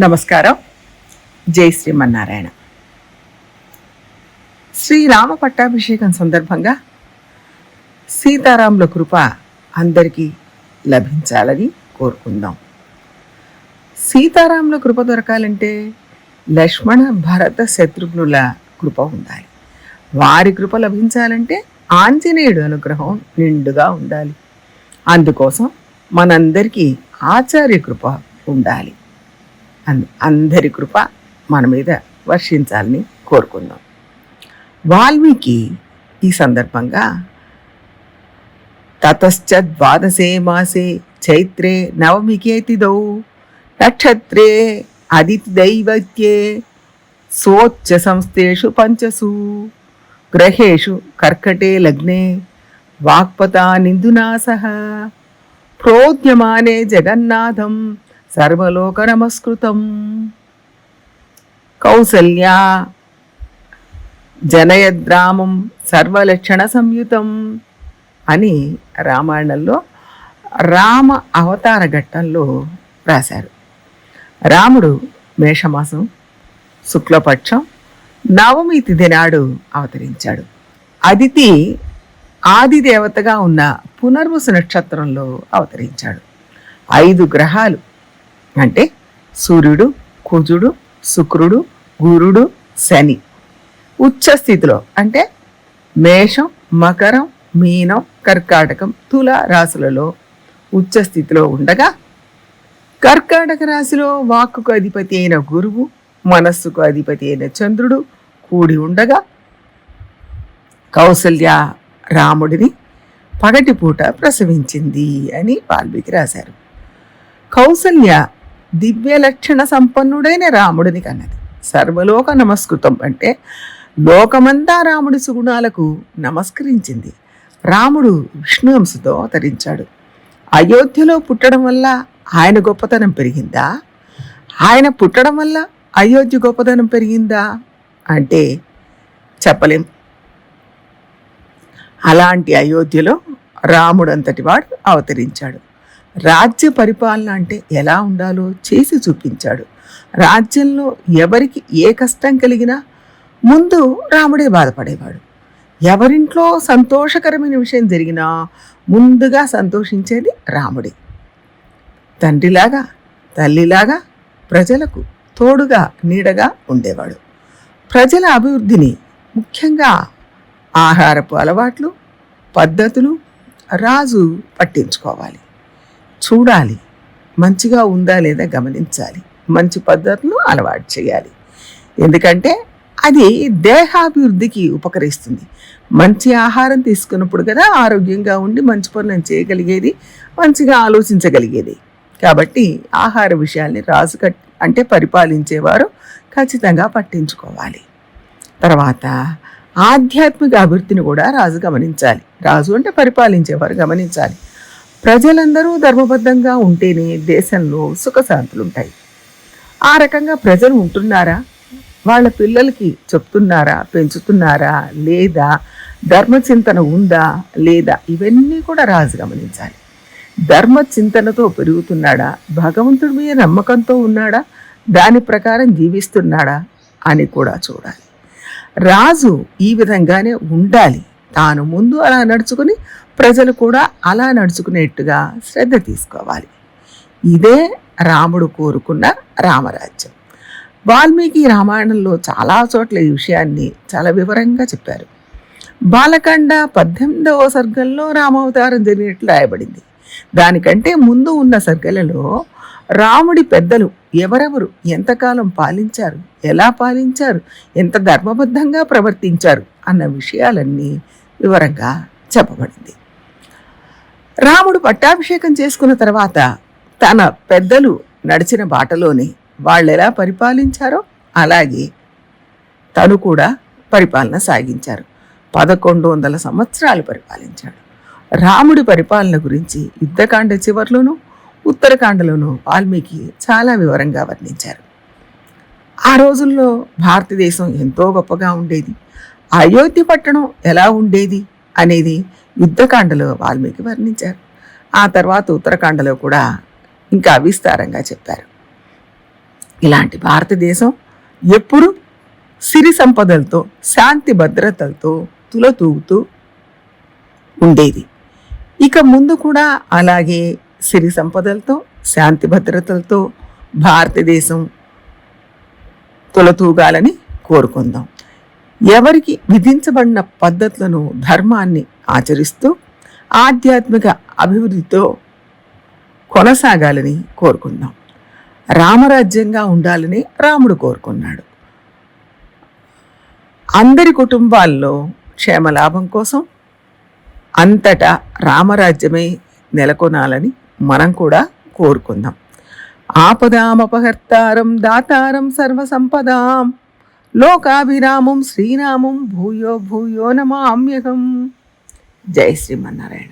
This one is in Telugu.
నమస్కారం. జై శ్రీమన్నారాయణ. శ్రీరామ పట్టాభిషేకం సందర్భంగా సీతారాముల కృప అందరికీ లభించాలని కోరుకుందాం. సీతారాముల కృప దొరకాలంటే లక్ష్మణ భరత శత్రుఘ్నుల కృప ఉండాలి. వారి కృప లభించాలంటే ఆంజనేయుడు అనుగ్రహం నిండుగా ఉండాలి. అందుకోసం మనందరికీ ఆచార్య కృప ఉండాలి. అందరి కృప మన మీద వర్షించాలని కోరుకుందాం. వాల్మీకి ఈ సందర్భంగా తతశ్చ ద్వాదశే మాసే చైత్రే నవమికేతిదౌ నక్షత్రే అదితి దైవత్యే సోచ్చ సంస్థేషు పంచసు గ్రహేషు కర్కటే లగ్నే వాక్పతా నిందునా సహ ప్రోద్యమానే జగన్నాథం సర్వలోక నమస్కృతం కౌసల్యా జనయద్రామం సర్వలక్షణ సంయుతం అని రామాయణంలో రామ అవతార ఘట్టంలో రాశారు. రాముడు మేషమాసం శుక్లపక్షం నవమి తిథి నాడు అవతరించాడు. అదితి ఆది దేవతగా ఉన్న పునర్వసు నక్షత్రంలో అవతరించాడు. ఐదు గ్రహాలు అంటే సూర్యుడు కుజుడు శుక్రుడు గురుడు శని. ఉచ్చ స్థితిలో అంటే మేషం మకరం మీనం కర్కాటకం తుల రాశులలో ఉచ్చ స్థితిలో ఉండగా కర్కాటక రాశిలో వాక్కుకు అధిపతి అయిన గురువు మనస్సుకు అధిపతి అయిన చంద్రుడు కూడి ఉండగా కౌసల్య రాముడిని పగటిపూట ప్రసవించింది అని వాల్మీకి రాశారు. కౌసల్య దివ్య లక్షణ సంపన్నుడైన రాముడిని కన్నది. సర్వలోక నమస్కృతం అంటే లోకమంతా రాముడి సుగుణాలకు నమస్కరించింది. రాముడు విష్ణువంశతో అవతరించాడు. అయోధ్యలో పుట్టడం వల్ల ఆయన గొప్పతనం పెరిగిందా? ఆయన పుట్టడం వల్ల అయోధ్య గొప్పతనం పెరిగిందా? అంటే చెప్పలేం. అలాంటి అయోధ్యలో రాముడంతటి వాడు అవతరించాడు. రాజ్య పరిపాలన అంటే ఎలా ఉండాలో చేసి చూపించాడు. రాజ్యంలో ఎవరికి ఏ కష్టం కలిగినా ముందు రాముడే బాధపడేవాడు. ఎవరింట్లో సంతోషకరమైన విషయం జరిగినా ముందుగా సంతోషించేది రాముడే. తండ్రిలాగా తల్లిలాగా ప్రజలకు తోడుగా నీడగా ఉండేవాడు. ప్రజల అభివృద్ధిని ముఖ్యంగా ఆహారపు అలవాట్లు పద్ధతులు రాజు పట్టించుకోవాలి. చూడాలి. మంచిగా ఉందా లేదా గమనించాలి. మంచి పద్ధతులు అలవాటు చేయాలి. ఎందుకంటే అది దేహాభివృద్ధికి ఉపకరిస్తుంది. మంచి ఆహారం తీసుకున్నప్పుడు కదా ఆరోగ్యంగా ఉండి మంచి పనులను చేయగలిగేది మంచిగా ఆలోచించగలిగేది. కాబట్టి ఆహార విషయాల్ని రాజు కట్ అంటే పరిపాలించేవారు ఖచ్చితంగా పట్టించుకోవాలి. తర్వాత ఆధ్యాత్మిక అభివృద్ధిని కూడా రాజు గమనించాలి. రాజు అంటే పరిపాలించేవారు గమనించాలి. ప్రజలందరూ ధర్మబద్ధంగా ఉంటేనే దేశంలో సుఖశాంతులు ఉంటాయి ఆ రకంగా ప్రజలు ఉంటున్నారా? వాళ్ళ పిల్లలకి చెప్తున్నారా? పెంచుతున్నారా? లేదా ధర్మచింతన ఉందా? లేదా ఇవన్నీ కూడా రాజు గమనించాలి. ధర్మ చింతనతో పెరుగుతున్నాడా? భగవంతుడి మీద నమ్మకంతో ఉన్నాడా? దాని ప్రకారం జీవిస్తున్నాడా? అని కూడా చూడాలి. రాజు ఈ విధంగానే ఉండాలి. తాను ముందు అలా నడుచుకుని ప్రజలు కూడా అలా నడుచుకునేట్టుగా శ్రద్ధ తీసుకోవాలి. ఇదే రాముడు కోరుకున్న రామరాజ్యం. వాల్మీకి రామాయణంలో చాలా చోట్ల ఈ విషయాన్ని చాలా వివరంగా చెప్పారు. బాలకండ పద్దెనిమిదవ సర్గంలో రామావతారం జరిగినట్లు రాయబడింది. దానికంటే ముందు ఉన్న సర్గలలో రాముడి పెద్దలు ఎవరెవరు ఎంతకాలం పాలించారు ఎలా పాలించారు ఎంత ధర్మబద్ధంగా ప్రవర్తించారు అన్న విషయాలన్నీ వివరంగా చెప్పబడింది. రాముడు పట్టాభిషేకం చేసుకున్న తర్వాత తన పెద్దలు నడిచిన బాటలోనే వాళ్ళు ఎలా పరిపాలించారో అలాగే తను కూడా పరిపాలన సాగించారు. పదకొండు వందల సంవత్సరాలు పరిపాలించాడు. రాముడి పరిపాలన గురించి యుద్ధకాండ చివర్లోనూ ఉత్తరకాండలోనూ వాల్మీకి చాలా వివరంగా వర్ణించారు. ఆ రోజుల్లో భారతదేశం ఎంతో గొప్పగా ఉండేది. అయోధ్య పట్టణం ఎలా ఉండేది అనేది యుద్ధకాండలో వాల్మీకి వర్ణించారు. ఆ తర్వాత ఉత్తరకాండలో కూడా ఇంకా విస్తారంగా చెప్పారు. ఇలాంటి భారతదేశం ఎప్పుడు సిరి సంపదలతో శాంతి భద్రతలతో తులతూగుతూ ఉండేది. ఇక ముందు కూడా అలాగే సిరి సంపదలతో శాంతి భద్రతలతో భారతదేశం తులతూగాలని కోరుకుందాం. ఎవరికి విధించబడిన పద్ధతులను ధర్మాన్ని ఆచరిస్తూ ఆధ్యాత్మిక అభివృద్ధితో కొనసాగాలని కోరుకుందాం. రామరాజ్యంగా ఉండాలని రాముడు కోరుకున్నాడు. అందరి కుటుంబాల్లో క్షేమలాభం కోసం అంతటా రామరాజ్యమే నెలకొనాలని మనం కూడా కోరుకుందాం. ఆపదామపహర్తారం దాతారం సర్వసంపదాం. లోకాభిరామం శ్రీరామం భూయో భూయో నమామ్యకం జై శ్రీమన్నారాయణ